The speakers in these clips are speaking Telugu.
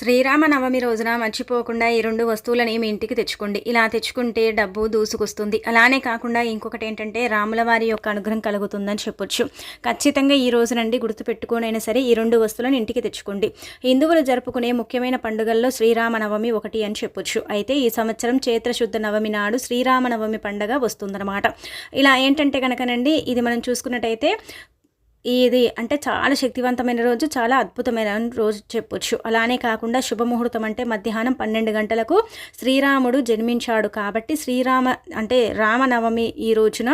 శ్రీరామనవమి రోజున మర్చిపోకుండా ఈ రెండు వస్తువులని మీ ఇంటికి తెచ్చుకోండి. ఇలా తెచ్చుకుంటే డబ్బు దూసుకొస్తుంది. అలానే కాకుండా ఇంకొకటి ఏంటంటే రాముల వారి యొక్క అనుగ్రహం కలుగుతుందని చెప్పొచ్చు. ఖచ్చితంగా ఈ రోజు నుండి గుర్తుపెట్టుకోనైనా సరే ఈ రెండు వస్తువులను ఇంటికి తెచ్చుకోండి. హిందువులు జరుపుకునే ముఖ్యమైన పండుగల్లో శ్రీరామనవమి ఒకటి అని చెప్పొచ్చు. అయితే ఈ సంవత్సరం చైత్రశుద్ధ నవమి నాడు శ్రీరామనవమి పండుగ వస్తుందన్నమాట. ఇలా ఏంటంటే కనుకనండి ఇది మనం చూసుకున్నట్టయితే ఇది అంటే చాలా శక్తివంతమైన రోజు చాలా అద్భుతమైన రోజు చెప్పొచ్చు. అలానే కాకుండా శుభముహూర్తం అంటే మధ్యాహ్నం పన్నెండు గంటలకు శ్రీరాముడు జన్మించాడు కాబట్టి శ్రీరామ అంటే రామనవమి ఈ రోజున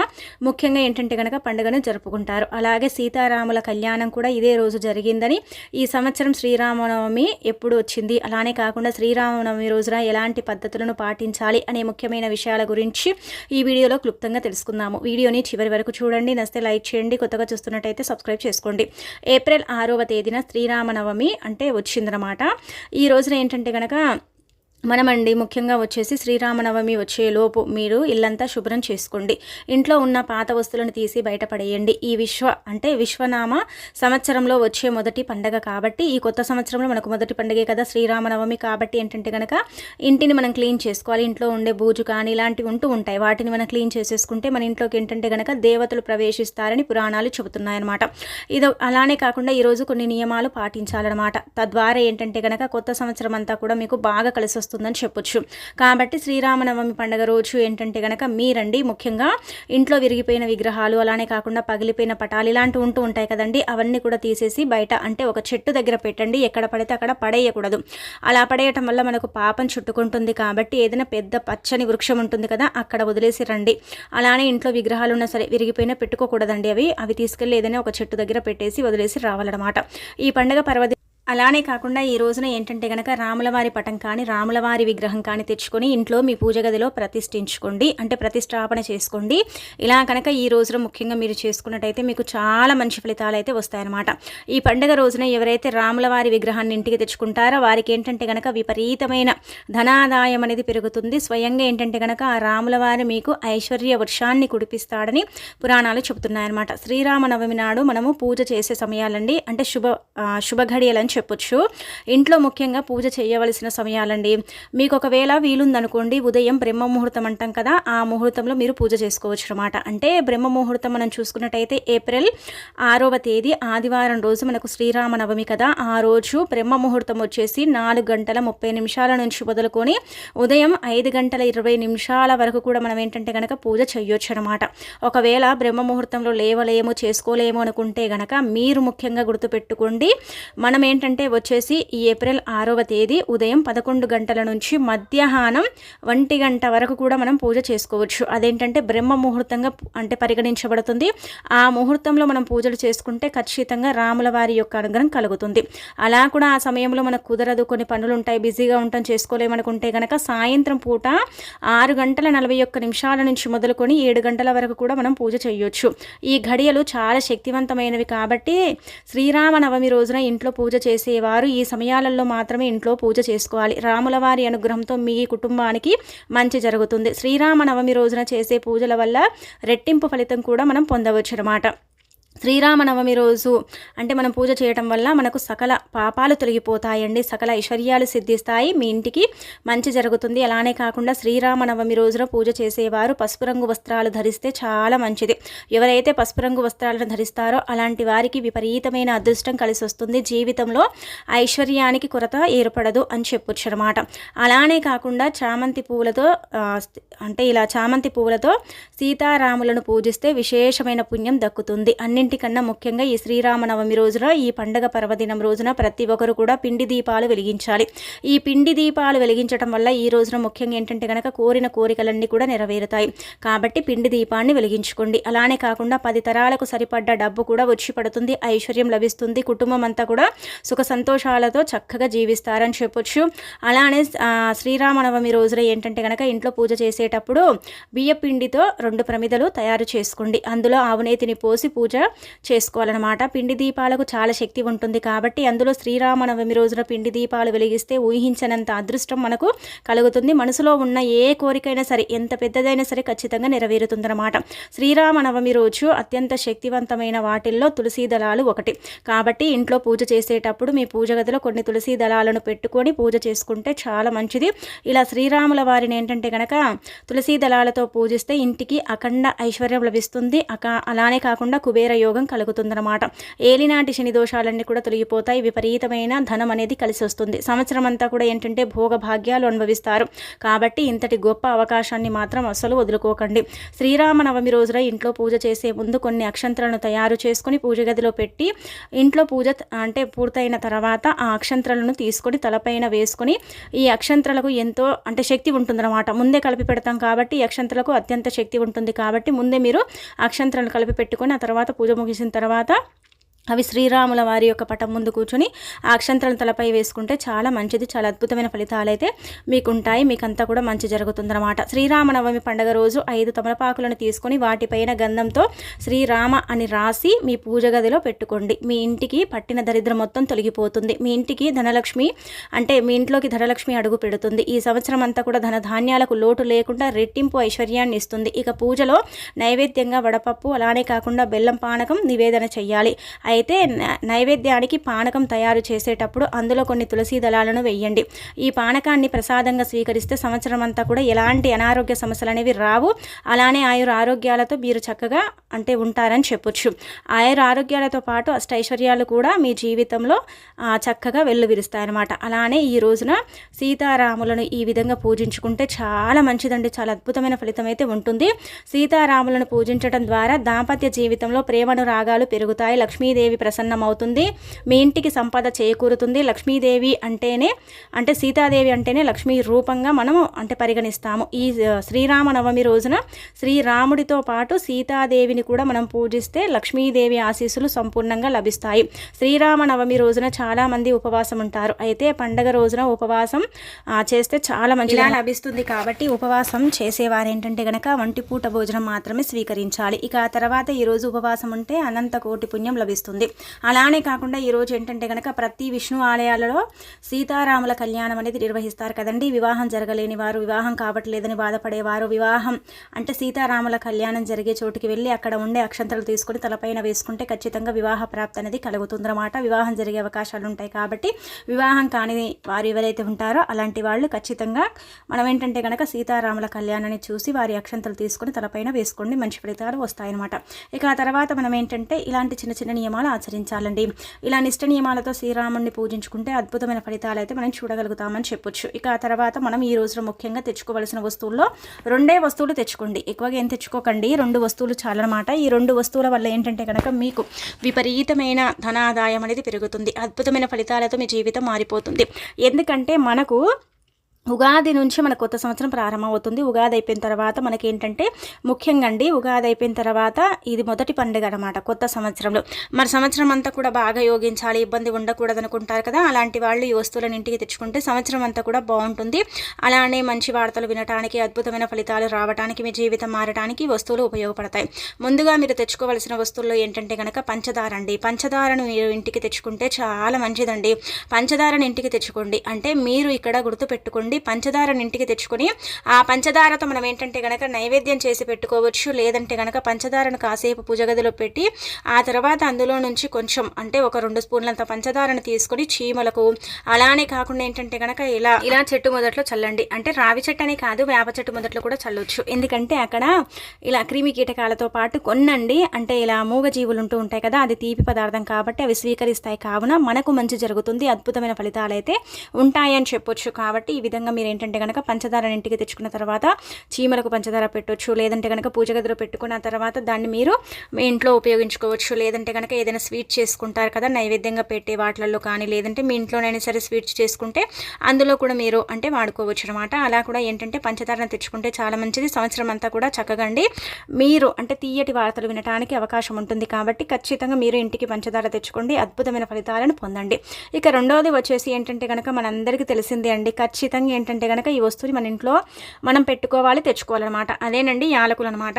ముఖ్యంగా ఏంటంటే కనుక పండుగను జరుపుకుంటారు. అలాగే సీతారాముల కళ్యాణం కూడా ఇదే రోజు జరిగిందని ఈ సంవత్సరం శ్రీరామనవమి ఎప్పుడు వచ్చింది? అలానే కాకుండా శ్రీరామనవమి రోజున ఎలాంటి పద్ధతులను పాటించాలి అనే ముఖ్యమైన విషయాల గురించి ఈ వీడియోలో క్లుప్తంగా తెలుసుకుందాము. వీడియోని చివరి వరకు చూడండి. నస్తే లైక్ చేయండి. కొత్తగా చూస్తున్నట్టయితే సబ్స్క్రైబ్ చేసుకోండి. ఏప్రిల్ ఆరవ తేదీన శ్రీరామనవమి అంటే వచ్చిందనమాట ఈ రోజున ఏంటంటే కనుక మనమండి ముఖ్యంగా వచ్చేసి శ్రీరామనవమి వచ్చేలోపు మీరు ఇల్లంతా శుభ్రం చేసుకోండి. ఇంట్లో ఉన్న పాత వస్తువులను తీసి బయటపడేయండి. ఈ విశ్వ అంటే విశ్వనామ సంవత్సరంలో వచ్చే మొదటి పండగ కాబట్టి ఈ కొత్త సంవత్సరంలో మనకు మొదటి పండగే కదా శ్రీరామనవమి కాబట్టి ఏంటంటే కనుక ఇంటిని మనం క్లీన్ చేసుకోవాలి. ఇంట్లో ఉండే బూజు కానీ ఇలాంటివి ఉంటూ ఉంటాయి. వాటిని మనం క్లీన్ చేసేసుకుంటే మన ఇంట్లోకి ఏంటంటే కనుక దేవతలు ప్రవేశిస్తారని పురాణాలు చెబుతున్నాయన్నమాట. ఇది అలానే కాకుండా ఈరోజు కొన్ని నియమాలు పాటించాలన్నమాట. తద్వారా ఏంటంటే కనుక కొత్త సంవత్సరం అంతా కూడా మీకు బాగా కలిసి వస్తుంది వస్తుందని చెప్పొచ్చు. కాబట్టి శ్రీరామనవమి పండుగ రోజు ఏంటంటే కనుక మీరండి ముఖ్యంగా ఇంట్లో విరిగిపోయిన విగ్రహాలు అలానే కాకుండా పగిలిపోయిన పటాలు ఇలాంటివి ఉంటూ ఉంటాయి కదండి. అవన్నీ కూడా తీసేసి బయట అంటే ఒక చెట్టు దగ్గర పెట్టండి. ఎక్కడ పడితే అక్కడ పడేయకూడదు. అలా పడేయటం వల్ల మనకు పాపం చుట్టుకుంటుంది కాబట్టి ఏదైనా పెద్ద పచ్చని వృక్షం ఉంటుంది కదా అక్కడ వదిలేసి రండి. అలానే ఇంట్లో విగ్రహాలు ఉన్నా సరే విరిగిపోయినా పెట్టుకోకూడదండి అవి. అవి తీసుకెళ్ళి ఏదైనా ఒక చెట్టు దగ్గర పెట్టేసి వదిలేసి రావాలన్నమాట. ఈ పండుగ పర్వదిన అలానే కాకుండా ఈ రోజున ఏంటంటే కనుక రాములవారి పటం కానీ రాములవారి విగ్రహం కానీ తెచ్చుకొని ఇంట్లో మీ పూజ గదిలో ప్రతిష్ఠించుకోండి. అంటే ప్రతిష్టాపన చేసుకోండి. ఇలా కనుక ఈ రోజున ముఖ్యంగా మీరు చేసుకున్నట్టయితే మీకు చాలా మంచి ఫలితాలు అయితే వస్తాయన్నమాట. ఈ పండుగ రోజున ఎవరైతే రాములవారి విగ్రహాన్ని ఇంటికి తెచ్చుకుంటారో వారికి ఏంటంటే కనుక విపరీతమైన ధనాదాయం అనేది పెరుగుతుంది. స్వయంగా ఏంటంటే కనుక ఆ రాములవారి మీకు ఐశ్వర్య వర్షాన్ని కుడిపిస్తాడని పురాణాలు చెబుతున్నాయన్నమాట. శ్రీరామనవమి నాడు మనము పూజ చేసే సమయాలండి. అంటే శుభ శుభఘడియలని చెప్పొచ్చు. ఇంట్లో ముఖ్యంగా పూజ చేయవలసిన సమయాలండి. మీకు ఒకవేళ వీలుందనుకోండి ఉదయం బ్రహ్మ ముహూర్తం అంటాం కదా ఆ ముహూర్తంలో మీరు పూజ చేసుకోవచ్చు అనమాట అంటే బ్రహ్మ ముహూర్తం మనం చూసుకున్నట్టయితే ఏప్రిల్ ఆరవ తేదీ ఆదివారం రోజు మనకు శ్రీరామనవమి కదా. ఆ రోజు బ్రహ్మ ముహూర్తం వచ్చేసి నాలుగు గంటల ముప్పై నిమిషాల నుంచి మొదలుకొని ఉదయం ఐదు గంటల ఇరవై నిమిషాల వరకు కూడా మనం ఏంటంటే కనుక పూజ చేయొచ్చు అనమాట ఒకవేళ బ్రహ్మ ముహూర్తంలో లేవలేము చేసుకోలేము అనుకుంటే గనక మీరు ముఖ్యంగా గుర్తుపెట్టుకోండి. మనం ఏంటి ఏంటంటే వచ్చేసి ఈ ఏప్రిల్ ఆరవ తేదీ ఉదయం పదకొండు గంటల నుంచి మధ్యాహ్నం ఒంటి గంట వరకు కూడా మనం పూజ చేసుకోవచ్చు. అదేంటంటే బ్రహ్మ ముహూర్తంగా అంటే పరిగణించబడుతుంది. ఆ ముహూర్తంలో మనం పూజలు చేసుకుంటే ఖచ్చితంగా రాముల వారి యొక్క అనుగ్రహం కలుగుతుంది. అలా కూడా ఆ సమయంలో మనకు కుదరదు. కొన్ని పనులు ఉంటాయి. బిజీగా ఉంటాం చేసుకోలేమనుకుంటే కనుక సాయంత్రం పూట ఆరు గంటల నలభై ఒక్క నిమిషాల నుంచి మొదలుకొని ఏడు గంటల వరకు కూడా మనం పూజ చేయొచ్చు. ఈ ఘడియలు చాలా శక్తివంతమైనవి కాబట్టి శ్రీరామనవమి రోజున ఇంట్లో పూజ చేసేవారు. ఈ సమయాలలో మాత్రమే ఇంట్లో పూజ చేసుకోవాలి. రాముల వారి అనుగ్రహంతో మీ కుటుంబానికి మంచి జరుగుతుంది. శ్రీరామనవమి రోజున చేసే పూజల వల్ల రెట్టింపు ఫలితం కూడా మనం పొందవచ్చు అనమాట శ్రీరామనవమి రోజు అంటే మనం పూజ చేయటం వల్ల మనకు సకల పాపాలు తొలగిపోతాయండి సకల ఐశ్వర్యాలు సిద్ధిస్తాయి మీ ఇంటికి మంచి జరుగుతుంది. అలానే కాకుండా శ్రీరామనవమి రోజున పూజ చేసేవారు పసుపు రంగు వస్త్రాలు ధరిస్తే చాలా మంచిది. ఎవరైతే పసుపు రంగు వస్త్రాలను ధరిస్తారో అలాంటి వారికి విపరీతమైన అదృష్టం కలిసి వస్తుంది. జీవితంలో ఐశ్వర్యానికి కొరత ఏర్పడదు అని చెప్పొచ్చు అనమాట అలానే కాకుండా చామంతి పువ్వులతో అంటే ఇలా చామంతి పువ్వులతో సీతారాములను పూజిస్తే విశేషమైన పుణ్యం దక్కుతుంది. అన్ని అన్నింటికన్నా ముఖ్యంగా ఈ శ్రీరామనవమి రోజున ఈ పండగ పర్వదినం రోజున ప్రతి ఒక్కరు కూడా పిండి దీపాలు వెలిగించాలి. ఈ పిండి దీపాలు వెలిగించడం వల్ల ఈ రోజున ముఖ్యంగా ఏంటంటే కనుక కోరిన కోరికలన్నీ కూడా నెరవేరుతాయి. కాబట్టి పిండి దీపాన్ని వెలిగించుకోండి. అలానే కాకుండా పది తరాలకు సరిపడ్డ డబ్బు కూడా వచ్చి పడుతుంది. ఐశ్వర్యం లభిస్తుంది. కుటుంబం అంతా కూడా సుఖ సంతోషాలతో చక్కగా జీవిస్తారని చెప్పొచ్చు. అలానే శ్రీరామనవమి రోజున ఏంటంటే కనుక ఇంట్లో పూజ చేసేటప్పుడు బియ్య పిండితో రెండు ప్రమిదలు తయారు చేసుకోండి. అందులో ఆవునేతిని పోసి పూజ చేసుకోవాలన్నమాట. పిండి దీపాలకు చాలా శక్తి ఉంటుంది కాబట్టి అందులో శ్రీరామనవమి రోజున పిండి దీపాలు వెలిగిస్తే ఊహించనంత అదృష్టం మనకు కలుగుతుంది. మనసులో ఉన్న ఏ కోరికైనా సరే ఎంత పెద్దదైనా సరే ఖచ్చితంగా నెరవేరుతుందన్నమాట. శ్రీరామనవమి రోజు అత్యంత శక్తివంతమైన వాటిల్లో తులసీ దళాలు ఒకటి. కాబట్టి ఇంట్లో పూజ చేసేటప్పుడు మీ పూజ గదిలో కొన్ని తులసీ దళాలను పెట్టుకొని పూజ చేసుకుంటే చాలా మంచిది. ఇలా శ్రీరాముల వారిని ఏంటంటే కనుక తులసీ దళాలతో పూజిస్తే ఇంటికి అఖండ ఐశ్వర్యం లభిస్తుంది. అక అలానే కాకుండా కుబేర యోగం కలుగుతుందన్నమాట. ఏలినాటి శని దోషాలన్నీ కూడా తొలగిపోతాయి. విపరీతమైన ధనం అనేది కలిసి వస్తుంది సంవత్సరం అంతా కూడా ఏంటంటే భోగ భాగ్యాలు అనుభవిస్తారు. కాబట్టి ఇంతటి గొప్ప అవకాశాన్ని మాత్రం అస్సలు వదులుకోకండి. శ్రీరామనవమి రోజున ఇంట్లో పూజ చేసే ముందు కొన్ని అక్షంతలను తయారు చేసుకొని పూజ గదిలో పెట్టి ఇంట్లో పూజ అంటే పూర్తయిన తర్వాత ఆ అక్షంతలను తీసుకొని తలపైన వేసుకొని ఈ అక్షంతలకు ఎంతో అంటే శక్తి ఉంటుందన్నమాట. ముందే కలిపి పెడతాం కాబట్టి ఈ అక్షంతలకు అత్యంత శక్తి ఉంటుంది కాబట్టి ముందే మీరు అక్షంతలను కలిపి పెట్టుకొని ఆ తర్వాత పూజ ముగిసిన తర్వాత అవి శ్రీరాముల వారి యొక్క పటం ముందు కూర్చొని అక్షంతలను తలపై వేసుకుంటే చాలా మంచిది చాలా అద్భుతమైన ఫలితాలు అయితే మీకు ఉంటాయి మీకంతా కూడా మంచి జరుగుతుందన్నమాట. శ్రీరామనవమి పండుగ రోజు ఐదు తమలపాకులను తీసుకొని వాటిపైన గంధంతో శ్రీరామ అని రాసి మీ పూజ గదిలో పెట్టుకోండి. మీ ఇంటికి పట్టిన దరిద్రం మొత్తం తొలగిపోతుంది. మీ ఇంటికి ధనలక్ష్మి అంటే మీ ఇంట్లోకి ధనలక్ష్మి అడుగు పెడుతుంది. ఈ సంవత్సరం అంతా కూడా ధన ధాన్యాలకు లోటు లేకుండా రెట్టింపు ఐశ్వర్యాన్ని ఇస్తుంది. ఇక పూజలో నైవేద్యంగా వడపప్పు అలానే కాకుండా బెల్లం పానకం నివేదన చేయాలి అయితే నైవేద్యానికి పానకం తయారు చేసేటప్పుడు అందులో కొన్ని తులసి దళాలను వేయండి. ఈ పానకాన్ని ప్రసాదంగా స్వీకరిస్తే సంవత్సరం అంతా కూడా ఎలాంటి అనారోగ్య సమస్యలు అనేవి రావు. అలానే ఆయుర ఆరోగ్యాలతో మీరు చక్కగా అంటే ఉంటారని చెప్పొచ్చు. ఆయుర ఆరోగ్యాలతో పాటు అష్టైశ్వర్యాలు కూడా మీ జీవితంలో చక్కగా వెల్లువిరుస్తాయన్నమాట. అలానే ఈ రోజున సీతారాములను ఈ విధంగా పూజించుకుంటే చాలా మంచిదండి. చాలా అద్భుతమైన ఫలితం అయితే ఉంటుంది. సీతారాములను పూజించడం ద్వారా దాంపత్య జీవితంలో ప్రేమను రాగాలు పెరుగుతాయి. లక్ష్మీదేవి లక్ష్మీదేవి ప్రసన్నమవుతుంది. మీ ఇంటికి సంపద చేకూరుతుంది. లక్ష్మీదేవి అంటేనే అంటే సీతాదేవి అంటేనే లక్ష్మీ రూపంగా మనము అంటే పరిగణిస్తాము. ఈ శ్రీరామనవమి రోజున శ్రీరాముడితో పాటు సీతాదేవిని కూడా మనం పూజిస్తే లక్ష్మీదేవి ఆశీస్సులు సంపూర్ణంగా లభిస్తాయి. శ్రీరామనవమి రోజున చాలామంది ఉపవాసం ఉంటారు. అయితే పండగ రోజున ఉపవాసం చేస్తే చాలా మంచిగా లభిస్తుంది కాబట్టి ఉపవాసం చేసేవారు ఏంటంటే గనక వంటి పూట భోజనం మాత్రమే స్వీకరించాలి. ఇక ఆ తర్వాత ఈరోజు ఉపవాసం ఉంటే అనంత కోటి పుణ్యం లభిస్తుంది. వస్తుంది అలానే కాకుండా ఈరోజు ఏంటంటే కనుక ప్రతి విష్ణు ఆలయాలలో సీతారాముల కళ్యాణం అనేది నిర్వహిస్తారు కదండి. వివాహం జరగలేని వారు వివాహం కావట్లేదని బాధపడేవారు వివాహం అంటే సీతారాముల కళ్యాణం జరిగే చోటుకి వెళ్ళి అక్కడ ఉండే అక్షంతలు తీసుకొని తలపైన వేసుకుంటే ఖచ్చితంగా వివాహ ప్రాప్తి అనేది కలుగుతుందన్నమాట. వివాహం జరిగే అవకాశాలు ఉంటాయి కాబట్టి వివాహం కాని వారు ఎవరైతే ఉంటారో అలాంటి వాళ్ళు ఖచ్చితంగా మనం ఏంటంటే కనుక సీతారాముల కళ్యాణాన్ని చూసి వారి అక్షంతలు తీసుకొని తలపైన వేసుకోండి. మంచి ఫలితాలు వస్తాయన్నమాట. ఇక ఆ తర్వాత మనం ఏంటంటే ఇలాంటి చిన్న చిన్న నియమాలు నియమాలు ఆచరించాలండి. ఇలా నిష్ట నియమాలతో శ్రీరాముడిని పూజించుకుంటే అద్భుతమైన ఫలితాలు అయితే మనం చూడగలుగుతామని చెప్పొచ్చు. ఇక ఆ తర్వాత మనం ఈ రోజులో ముఖ్యంగా తెచ్చుకోవలసిన వస్తువుల్లో రెండే వస్తువులు తెచ్చుకోండి. ఎక్కువగా ఏం తెచ్చుకోకండి? రెండు వస్తువులు చాలన్నమాట. ఈ రెండు వస్తువుల వల్ల ఏంటంటే కనుక మీకు విపరీతమైన ధనాదాయం అనేది పెరుగుతుంది. అద్భుతమైన ఫలితాలతో మీ జీవితం మారిపోతుంది. ఎందుకంటే మనకు ఉగాది నుంచి మన కొత్త సంవత్సరం ప్రారంభమవుతుంది. ఉగాది అయిపోయిన తర్వాత మనకి ఏంటంటే ముఖ్యంగా అండి ఉగాది అయిపోయిన తర్వాత ఇది మొదటి పండుగ అనమాట కొత్త సంవత్సరంలో. మరి సంవత్సరం అంతా కూడా బాగా యోగించాలి ఇబ్బంది ఉండకూడదు అనుకుంటారు కదా అలాంటి వాళ్ళు ఈ వస్తువులను ఇంటికి తెచ్చుకుంటే సంవత్సరం అంతా కూడా బాగుంటుంది. అలానే మంచి వార్తలు వినటానికి అద్భుతమైన ఫలితాలు రావడానికి మీ జీవితం మారడానికి వస్తువులు ఉపయోగపడతాయి. ముందుగా మీరు తెచ్చుకోవాల్సిన వస్తువుల్లో ఏంటంటే కనుక పంచదార అండి. పంచదారను మీరు ఇంటికి తెచ్చుకుంటే చాలా మంచిదండి. పంచదారను ఇంటికి తెచ్చుకోండి. అంటే మీరు ఇక్కడ గుర్తు పెట్టుకోండి నుండి పంచదారని ఇంటికి తెచ్చుకొని ఆ పంచదారతో మనం ఏంటంటే కనుక నైవేద్యం చేసి పెట్టుకోవచ్చు. లేదంటే కనుక పంచదారను కాసేపు పూజ గదిలో పెట్టి ఆ తర్వాత అందులో నుంచి కొంచెం అంటే ఒక రెండు స్పూన్లంత పంచదారను తీసుకొని చీమలకు అలానే కాకుండా ఏంటంటే కనుక ఇలా ఇలా చెట్టు మొదట్లో చల్లండి. అంటే రావి చెట్టు అనే కాదు వేప చెట్టు మొదట్లో కూడా చల్లొచ్చు. ఎందుకంటే అక్కడ ఇలా క్రిమి కీటకాలతో పాటు కొన్నండి. అంటే ఇలా మూగజీవులు ఉంటూ ఉంటాయి కదా అది తీపి పదార్థం కాబట్టి అవి స్వీకరిస్తాయి. కావున మనకు మంచి జరుగుతుంది అద్భుతమైన ఫలితాలు అయితే ఉంటాయని చెప్పొచ్చు. కాబట్టి ఈ విధంగా విధంగా మీరు ఏంటంటే కనుక పంచదారని ఇంటికి తెచ్చుకున్న తర్వాత చీమలకు పంచదార పెట్టవచ్చు లేదంటే కనుక పూజ గదిలో పెట్టుకున్న తర్వాత దాన్ని మీరు మీ ఇంట్లో ఉపయోగించుకోవచ్చు. లేదంటే కనుక ఏదైనా స్వీట్ చేసుకుంటారు కదా నైవేద్యంగా పెట్టే వాటిలలో కానీ లేదంటే మీ ఇంట్లోనైనా సరే స్వీట్స్ చేసుకుంటే అందులో కూడా మీరు అంటే వాడుకోవచ్చు అనమాట అలా కూడా ఏంటంటే పంచదారను తెచ్చుకుంటే చాలా మంచిది. సంవత్సరం అంతా కూడా చక్కగాండి మీరు అంటే తీయటి వార్తలు వినడానికి అవకాశం ఉంటుంది కాబట్టి ఖచ్చితంగా మీరు ఇంటికి పంచదార తెచ్చుకోండి. అద్భుతమైన ఫలితాలను పొందండి. ఇక రెండవది వచ్చేసి ఏంటంటే కనుక మనందరికీ తెలిసిందే అండి. ఖచ్చితంగా ఏంటంటే కనుక ఈ వస్తువుని మన ఇంట్లో మనం పెట్టుకోవాలి తెచ్చుకోవాలన్నమాట. అదేనండి యాలకులు అనమాట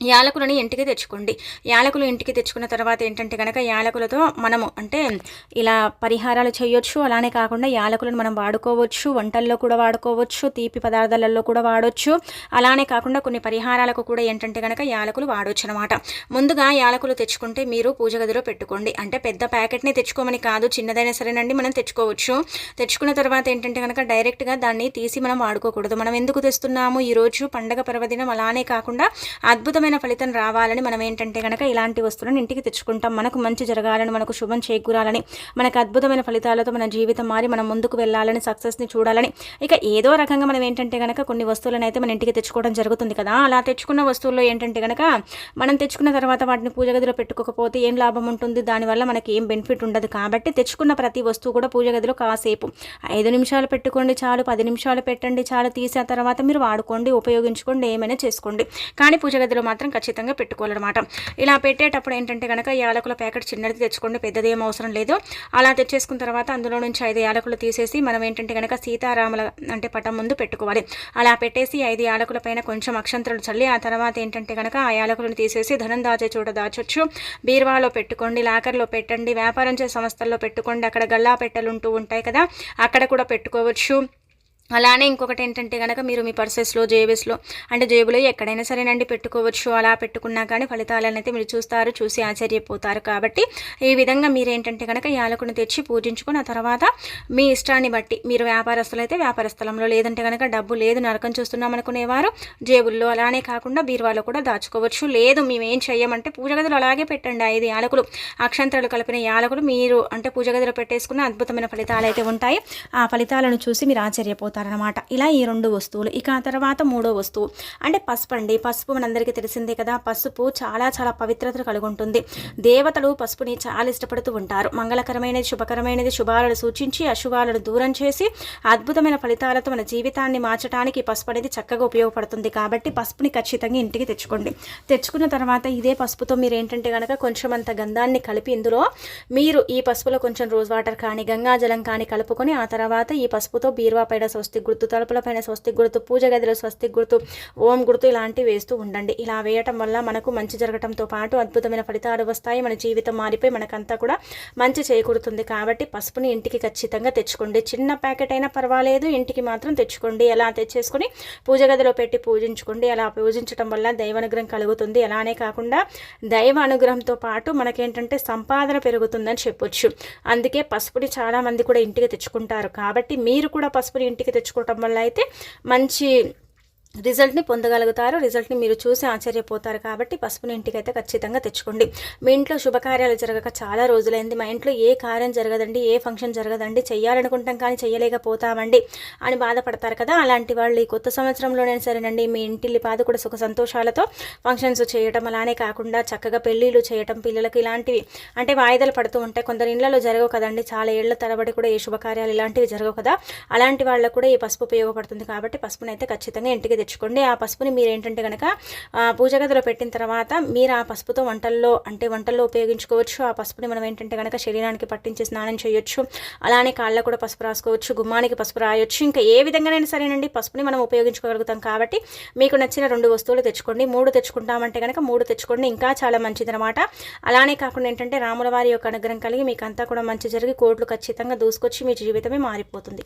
యాలకులని ఇంటికి తెచ్చుకోండి. యాలకులు ఇంటికి తెచ్చుకున్న తర్వాత ఏంటంటే కనుక యాలకులతో మనము అంటే ఇలా పరిహారాలు చేయొచ్చు. అలానే కాకుండా యాలకులను మనం వాడుకోవచ్చు. వంటల్లో కూడా వాడుకోవచ్చు. తీపి పదార్థాలలో కూడా వాడవచ్చు అలానే కాకుండా కొన్ని పరిహారాలకు కూడా ఏంటంటే కనుక యాలకులు వాడవచ్చు అనమాట ముందుగా యాలకులు తెచ్చుకుంటే మీరు పూజ గదిలో పెట్టుకోండి. అంటే పెద్ద ప్యాకెట్ని తెచ్చుకోమని కాదు చిన్నదైనా సరేనండి మనం తెచ్చుకోవచ్చు. తెచ్చుకున్న తర్వాత ఏంటంటే కనుక డైరెక్ట్గా దాన్ని తీసి మనం వాడుకోకూడదు. మనం ఎందుకు తెస్తున్నాము? ఈరోజు పండగ పర్వదినం. అలానే కాకుండా అద్భుతం అద్భుతమైన ఫలితం రావాలని మనం ఏంటంటే కనుక ఇలాంటి వస్తువులను ఇంటికి తెచ్చుకుంటాం. మనకు మంచి జరగాలని మనకు శుభం చేకూరాలని మనకు అద్భుతమైన ఫలితాలతో మన జీవితం మారి మనం ముందుకు వెళ్ళాలని సక్సెస్ని చూడాలని ఇక ఏదో రకంగా మనం ఏంటంటే కనుక కొన్ని వస్తువులను అయితే మన ఇంటికి తెచ్చుకోవడం జరుగుతుంది కదా. అలా తెచ్చుకున్న వస్తువుల్లో ఏంటంటే కనుక మనం తెచ్చుకున్న తర్వాత వాటిని పూజ గదిలో పెట్టుకోకపోతే ఏం లాభం ఉంటుంది? దానివల్ల మనకి ఏం బెనిఫిట్ ఉండదు. కాబట్టి తెచ్చుకున్న ప్రతి వస్తువు కూడా పూజ గదిలో కాసేపు ఐదు నిమిషాలు పెట్టుకోండి చాలు పది నిమిషాలు పెట్టండి చాలు తీసిన తర్వాత మీరు వాడుకోండి ఉపయోగించుకోండి ఏమైనా చేసుకోండి. కానీ పూజ గదిలో మాత్రం ఖచ్చితంగా పెట్టుకోవాలన్నమాట. ఇలా పెట్టేటప్పుడు ఏంటంటే కనుక యాలకుల ప్యాకెట్ చిన్నది తెచ్చుకోండి పెద్దది ఏం అవసరం లేదు. అలా తెచ్చేసుకున్న తర్వాత అందులో నుంచి ఐదు యాలకులు తీసేసి మనం ఏంటంటే కనుక సీతారాముల అంటే పటం ముందు పెట్టుకోవాలి. అలా పెట్టేసి ఐదు యాలకుల పైన కొంచెం అక్షంతలు చల్లి ఆ తర్వాత ఏంటంటే కనుక ఆ యాలకులను తీసేసి ధనం దాచే చోట దాచొచ్చు. బీర్వాలో పెట్టుకోండి లాకర్లో పెట్టండి వ్యాపారం చేసే సంస్థల్లో పెట్టుకోండి. అక్కడ గల్లా పెట్టెలు ఉంటూ ఉంటాయి కదా అక్కడ కూడా పెట్టుకోవచ్చు. అలానే ఇంకొకటి ఏంటంటే కనుక మీరు మీ పర్సెస్లో జేబెస్లో అంటే జేబులో ఎక్కడైనా సరేనండి పెట్టుకోవచ్చు అలా పెట్టుకున్నా కానీ ఫలితాలను అయితే మీరు చూస్తారు చూసి ఆశ్చర్యపోతారు కాబట్టి ఈ విధంగా మీరు ఏంటంటే కనుక యాలకుని తెచ్చి పూజించుకుని ఆ తర్వాత మీ ఇష్టాన్ని బట్టి మీరు వ్యాపారస్తులు అయితే వ్యాపార స్థలంలో లేదంటే కనుక డబ్బు లేదు నరకం చూస్తున్నాం అనుకునేవారు జేబుల్లో అలానే కాకుండా బీరువాలో కూడా దాచుకోవచ్చు. లేదు మేము ఏం చెయ్యమంటే పూజ గదిలో అలాగే పెట్టండి ఐదు యాలకులు. అక్షంతరాలు కలిపిన యాలకులు మీరు అంటే పూజ గదిలో పెట్టేసుకున్న అద్భుతమైన ఫలితాలు అయితే ఉంటాయి. ఆ ఫలితాలను చూసి మీరు ఆశ్చర్యపోతారు. అనమాట ఇలా ఈ రెండు వస్తువులు ఇక ఆ తర్వాత మూడో వస్తువు. అంటే పసుపు అండి. పసుపు మనందరికీ తెలిసిందే కదా. పసుపు చాలా చాలా పవిత్రతను కలిగి ఉంటుంది దేవతలు పసుపుని చాలా ఇష్టపడుతూ ఉంటారు. మంగళకరమైనది శుభకరమైనది శుభాలను సూచించి అశుభాలను దూరం చేసి అద్భుతమైన ఫలితాలతో మన జీవితాన్ని మార్చడానికి పసుపు అనేది చక్కగా ఉపయోగపడుతుంది. కాబట్టి పసుపుని ఖచ్చితంగా ఇంటికి తెచ్చుకోండి. తెచ్చుకున్న తర్వాత ఇదే పసుపుతో మీరు ఏంటంటే కనుక కొంచెం అంత గంధాన్ని కలిపి ఇందులో మీరు ఈ పసుపులో కొంచెం రోజ్ వాటర్ కానీ గంగాజలం కానీ కలుపుకొని ఆ తర్వాత ఈ పసుపుతో బీరువా పైన స్వస్తి గుర్తు తలుపులపైన స్వస్తి గుర్తు పూజ గదిలో స్వస్తి గుర్తు ఓం గుర్తు ఇలాంటివి వేస్తూ ఉండండి. ఇలా వేయటం వల్ల మనకు మంచి జరగటంతో పాటు అద్భుతమైన ఫలితాలు వస్తాయి. మన జీవితం మారిపోయి మనకంతా కూడా మంచి చేకూరుతుంది. కాబట్టి పసుపుని ఇంటికి ఖచ్చితంగా తెచ్చుకోండి. చిన్న ప్యాకెట్ అయినా పర్వాలేదు. ఇంటికి మాత్రం తెచ్చుకోండి. ఎలా తెచ్చేసుకొని పూజ గదిలో పెట్టి పూజించుకోండి. అలా పూజించడం వల్ల దైవ అనుగ్రహం కలుగుతుంది. అలానే కాకుండా దైవ అనుగ్రహంతో పాటు మనకేంటంటే సంపాదన పెరుగుతుందని చెప్పొచ్చు. అందుకే పసుపుని చాలామంది కూడా ఇంటికి తెచ్చుకుంటారు. కాబట్టి మీరు కూడా పసుపుని ఇంటికి తెచ్చుకోవటం వల్ల అయితే మంచి రిజల్ట్ని పొందగలుగుతారు. రిజల్ట్ని మీరు చూసి ఆశ్చర్యపోతారు కాబట్టి పసుపుని ఇంటికైతే ఖచ్చితంగా తెచ్చుకోండి. మీ ఇంట్లో శుభకార్యాలు జరగక చాలా రోజులైంది. మా ఇంట్లో ఏ కార్యం జరగదండి ఏ ఫంక్షన్ జరగదండి చెయ్యాలనుకుంటాం కానీ చేయలేకపోతామండి అని బాధపడతారు కదా. అలాంటి వాళ్ళు ఈ కొత్త సంవత్సరంలోనే సరేనండి మీ ఇంటిల్లి పాద కూడా సుఖ సంతోషాలతో ఫంక్షన్స్ చేయటం అలానే కాకుండా చక్కగా పెళ్ళిళ్ళు చేయటం పిల్లలకు ఇలాంటివి అంటే వాయిదాలు పడుతూ ఉంటాయి. కొందరు ఇళ్ళలో జరగవు కదండి. చాలా ఏళ్ళ తరబడి కూడా ఏ శుభకార్యాలు ఇలాంటివి జరగవు కదా. అలాంటి వాళ్ళకు కూడా ఈ పసుపు ఉపయోగపడుతుంది కాబట్టి పసుపునైతే ఖచ్చితంగా ఇంటికి తెచ్చుకోండి. ఆ పసుపుని మీరు ఏంటంటే కనుక పూజ గదిలో పెట్టిన తర్వాత మీరు ఆ పసుపుతో వంటల్లో అంటే వంటల్లో ఉపయోగించుకోవచ్చు. ఆ పసుపుని మనం ఏంటంటే కనుక శరీరానికి పట్టించి స్నానం చేయొచ్చు. అలానే కాళ్ళకు కూడా పసుపు రాసుకోవచ్చు గుమ్మానికి పసుపు రాయొచ్చు. ఇంకా ఏ విధంగానైనా సరేనండి పసుపుని మనం ఉపయోగించుకోగలుగుతాం కాబట్టి మీకు నచ్చిన రెండు వస్తువులు తెచ్చుకోండి. మూడు తెచ్చుకుంటామంటే కనుక మూడు తెచ్చుకోండి ఇంకా చాలా మంచిదనమాట అలానే కాకుండా ఏంటంటే రాముల వారి యొక్క అనుగ్రహం కలిగి మీకు అంతా కూడా మంచి జరిగి కోట్లు ఖచ్చితంగా దూసుకొచ్చి మీ జీవితమే మారిపోతుంది.